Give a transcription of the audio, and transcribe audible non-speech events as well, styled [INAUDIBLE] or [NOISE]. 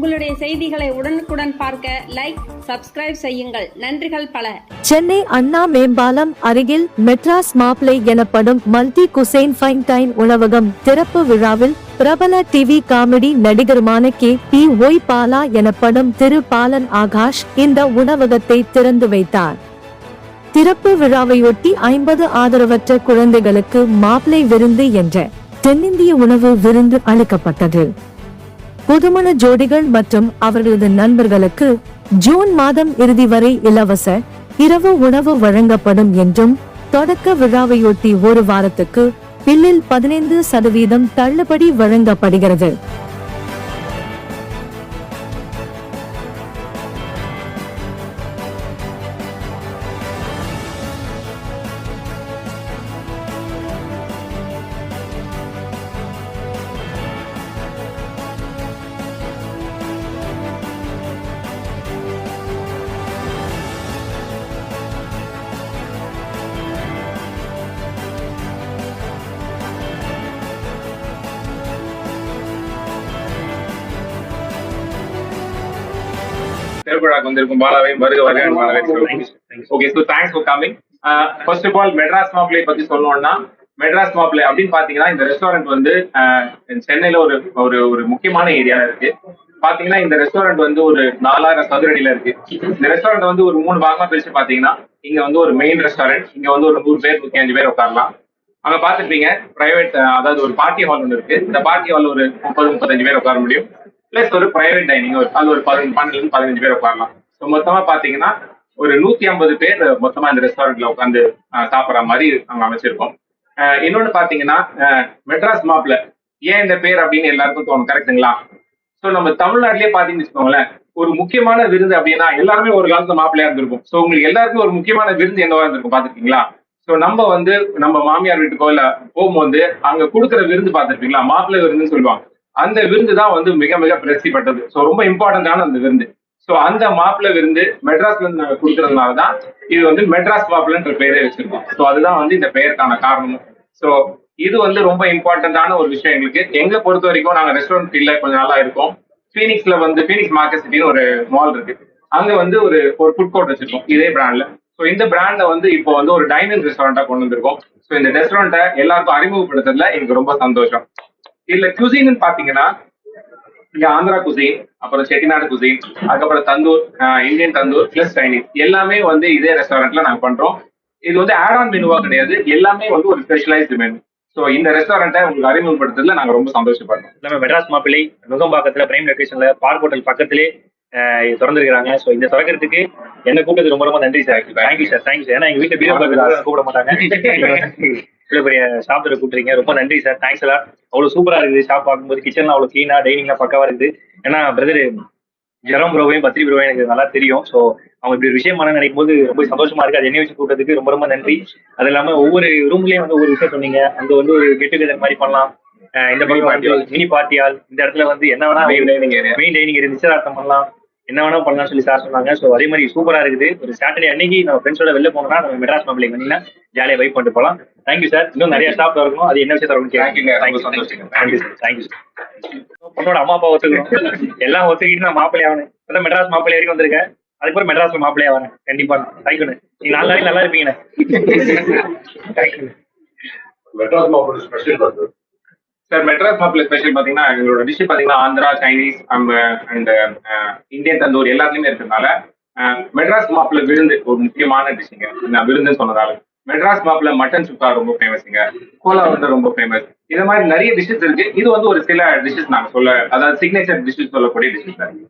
உங்களுடைய செய்திகளை உடனுக்குடன் பார்க்க லைக் சப்ஸ்கிரைப் செய்யுங்கள். நன்றிகள் பல. சென்னை அண்ணா மேம்பாலம் அருகில் மெட்ராஸ் மாப்ளை எனப்படும் மல்டி குசைன் ஃபைன் டைன் உணவகம் திறப்பு விழாவில் பிரபல டிவி காமெடி நடிகருமான கே பி ஒய் பாலா எனப்படும் திரு பாலன் ஆகாஷ் இந்த உணவகத்தை திறந்து வைத்தார். திறப்பு விழாவையொட்டி ஐம்பது ஆதரவற்ற குழந்தைகளுக்கு மாப்ளை விருந்து என்ற தென்னிந்திய உணவு விருந்து அளிக்கப்பட்டது. புதுமண ஜோடிகள் மற்றும் அவர்களது நண்பர்களுக்கு ஜூன் மாதம் இறுதி வரை இலவச இரவு உணவு வழங்கப்படும் என்றும் தொடக்க விழாவையொட்டி ஒரு வாரத்துக்கு பில்லில் பதினைந்து சதவீதம் தள்ளுபடி வழங்கப்படுகிறது. திருவிழாக்கு வந்திருக்கும் பாலாவையும் வருக வருக பாலாவை. Okay so thanks for coming first of all Madras Mappillai பத்தி சொல்லணும்னா மெட்ராஸ் மாப்பிளை அப்படின்னு பாத்தீங்கன்னா இந்த ரெஸ்டாரண்ட் வந்து uh, சென்னையில ஒரு ஒரு ஒரு முக்கியமான ஏரியால இருக்கு. பாத்தீங்கன்னா இந்த ரெஸ்டாரண்ட் வந்து ஒரு நாலாயிரம் சதுரடியில இருக்கு. இந்த ரெஸ்டாரண்ட் வந்து ஒரு மூணு பாகமா பிரிச்சு பாத்தீங்கன்னா இங்க வந்து ஒரு மெயின் ரெஸ்டாரண்ட் இங்க வந்து ஒரு நூறு பேர் நூத்தி அஞ்சு பேர் உட்காரலாம். அங்க பாத்துருப்பீங்க பிரைவேட் அதாவது ஒரு பார்ட்டி ஹால் ஒன்று இருக்கு. இந்த பார்ட்டி ஹால் ஒரு முப்பது முப்பத்தஞ்சு பேர் உட்கார முடியும். பிளஸ் ஒரு பிரைவேட் டைனிங் ஒரு அது ஒரு பதினஞ்சு பன்னெண்டுல பதினஞ்சு பேர் உட்காரலாம். ஸோ மொத்தமா பாத்தீங்கன்னா ஒரு நூத்தி ஐம்பது பேர் மொத்தமா இந்த ரெஸ்டாரண்ட்ல உட்காந்து சாப்பிட்ற மாதிரி நாங்க அமைச்சிருக்கோம். இன்னொன்னு பாத்தீங்கன்னா மெட்ராஸ் மாப்ல ஏன் இந்த பேர் அப்படின்னு எல்லாருக்கும் தோணும். கரெக்ட்டுங்களா ஸோ நம்ம தமிழ்நாட்டிலேயே பாத்தீங்கன்னு வச்சுக்கோங்களேன் ஒரு முக்கியமான விருது அப்படின்னா எல்லாருமே ஒரு காலத்துல மாப்பிள்ளையா இருந்திருக்கும். ஸோ உங்களுக்கு எல்லாருக்கும் ஒரு முக்கியமான விருது என்னவா இருந்திருக்கும் பாத்துருக்கீங்களா? ஸோ நம்ம வந்து நம்ம மாமியார் வீட்டுக்கோ இல்ல போகும்போது அங்க கொடுக்குற விருந்து பார்த்திருப்பீங்களா மாப்பிள்ளை விருந்துன்னு சொல்லுவாங்க. அந்த விருந்து தான் வந்து மிக மிக பிரசித்தி பெற்றது. ஸோ ரொம்ப இம்பார்ட்டன்டான அந்த விருந்து. ஸோ அந்த மாப்பிள்ளை விருந்து மெட்ராஸ்ல இருந்து நாங்க கொடுக்கறதுனால தான் இது வந்து மெட்ராஸ் மாப்பிள்ளைன்ற பெயரே வச்சிருக்கோம். ஸோ அதுதான் வந்து இந்த பெயருக்கான காரணம் ஸோ இது வந்து ரொம்ப இம்பார்ட்டன்டான ஒரு விஷயம் எங்களுக்கு. எங்களை பொறுத்த வரைக்கும் நாங்கள் ரெஸ்டாரண்ட் ஃபீல்ட்ல கொஞ்சம் நல்லா இருக்கோம். ஃபீனிக்ஸ்ல வந்து ஃபீனிக்ஸ் மார்க்கெட் சிட்டின்னு ஒரு மால் இருக்கு. அங்க வந்து ஒரு ஒரு ஃபுட் கோர்ட் வச்சிருக்கோம் இதே பிராண்ட்ல ஸோ இந்த பிராண்ட வந்து இப்போ வந்து ஒரு டைனிங் ரெஸ்டாரண்டா கொண்டு வந்திருக்கோம். ஸோ இந்த ரெஸ்டாரண்ட்டை எல்லாருக்கும் அறிமுகப்படுத்துறதுல எனக்கு ரொம்ப சந்தோஷம். இதுல குசின்னு பாத்தீங்கன்னா இங்க ஆந்திரா குசின் அப்புறம் செட்டிநாடு குசின் அதுக்கப்புறம் tandoor Indian tandoor plus Chinese எல்லாமே வந்து இதே ரெஸ்டாரண்ட்ல நாங்க பண்றோம். இது வந்து ஆட் ஆன் மெனுவா கிடையாது. எல்லாமே வந்து ஒரு ஸ்பெஷலைஸ்டு மெனு ஸோ இந்த ரெஸ்டாரண்ட்டை உங்களுக்கு அறிமுகப்படுத்துறதுல நாங்க ரொம்ப சந்தோஷப்படுறோம். நம்ம மெட்ராஸ் மாப்பிள்ளை நுகம்பாக்கத்துல பிரைம் லொகேஷன்ல பார்க் ஹோட்டல் பக்கத்திலே திறந்திருக்கிறாங்க. ஸோ இந்த திறக்கிறதுக்கு என்ன கூப்பிட்டது ரொம்ப ரொம்ப நன்றி sir thank you sir thank you sir ஏன்னா எங்க வீட்டுல பீரோ கூப்பிட மாட்டாங்க. [LAUGHS] இவ்வளவு பெரிய ஷாப் கூப்பிட்டுறீங்க ரொம்ப நன்றி சார் தேங்க்ஸ் எல்லாம் அவ்வளவு சூப்பரா இருக்குது. ஷாப் பார்க்கும்போது கிச்சன்லாம் அவ்வளவு கிளீனா டைனிங்லாம் பக்காவா இருக்குது. ஏன்னா பிரதர் ஜெரம் ப்ரோவையும் பத்ரி ப்ரோவையும் எனக்கு நல்லா தெரியும். ஸோ அவங்க இப்படி ஒரு விஷயம் பண்ண நினைக்கும் போது ரொம்ப சந்தோஷமா இருக்கு. அது என்ன வச்சு கூப்பிட்டதுக்கு ரொம்ப ரொம்ப நன்றி. அது இல்லாம ஒவ்வொரு ரூம்லயும் வந்து ஒவ்வொரு விஷயம் சொன்னீங்க. அங்க வந்து ஒரு கெட் டுகெதர் மாதிரி பண்ணலாம். இந்த பக்கம் மினி பார்ட்டி ஹால் இந்த இடத்துல வந்து என்ன வேணா. மெயின் டைனிங் ஏரியா நிச்சயதார்த்தம் பண்ணலாம். என்ன வேணா பண்ணலாம்னு சொல்லி சார் சொன்னாங்க. ஸோ அதே மாதிரி சூப்பரா இருக்குது. ஒரு சாட்டர்டே அன்னைக்கு நம்ம ஃப்ரெண்ட்ஸோட வெளில போனோம்னா நம்ம மெட்ராஸ் பப்ளிக் வந்தீங்கன்னா ஜாலியாக வைப் பண்ணிட்டு போகலாம். தேங்க்யூ சார் இன்னும் நிறைய ஸ்டாப் இருக்கணும். அது என்ன விஷயம் தரணும் Thank you, ரொம்ப சந்தோஷம். தேங்க்யூ சார் தேங்க்யூ சார் பொண்ணோட அம்மா அப்பா ஒத்துக்கணும். எல்லாம் ஒத்துக்கிட்டு நான் மாப்பிள்ளை ஆகணும். இப்பதான் மெட்ராஸ் மாப்பிள்ளை வரைக்கும் வந்திருக்கேன். அதுக்கப்புறம் மெட்ராஸ்ல மாப்பிள்ளை ஆகணும். கண்டிப்பா. தேங்க்யூண்ணே நீங்க நாலு நாளைக்கு நல்லா இருப்பீங்கண்ணே. தேங்க்யூ மெட்ராஸ் மாவட்ட ஸ்பெஷல் சார் மெட்ராஸ் மாப்பிள்ள ஸ்பெஷல் பாத்தீங்கன்னா எங்களோட டிஷ் பாத்தீங்கன்னா Andhra Chinese and Indian tandoor எல்லாத்துலயுமே இருக்கிறதுனால uh, மெட்ராஸ் மாப்பிள்ள விருந்து ஒரு முக்கியமான டிஷ்ஷுங்க நான் விருந்துன்னு சொன்னதால. மெட்ராஸ் மாப்பிள்ள மட்டன் சுக்கா ரொம்ப ஃபேமஸ்ங்க கோலா வந்து ரொம்ப ஃபேமஸ் இது மாதிரி நிறைய டிஷ்ஷஸ் இருக்கு. இது வந்து ஒரு சில டிஷ்ஷஸ் நாங்க சொல்ல அதாவது சிக்னேச்சர் டிஷ்ஷஸ் சொல்லக்கூடிய டிஷ்ஷஸ் இருக்கு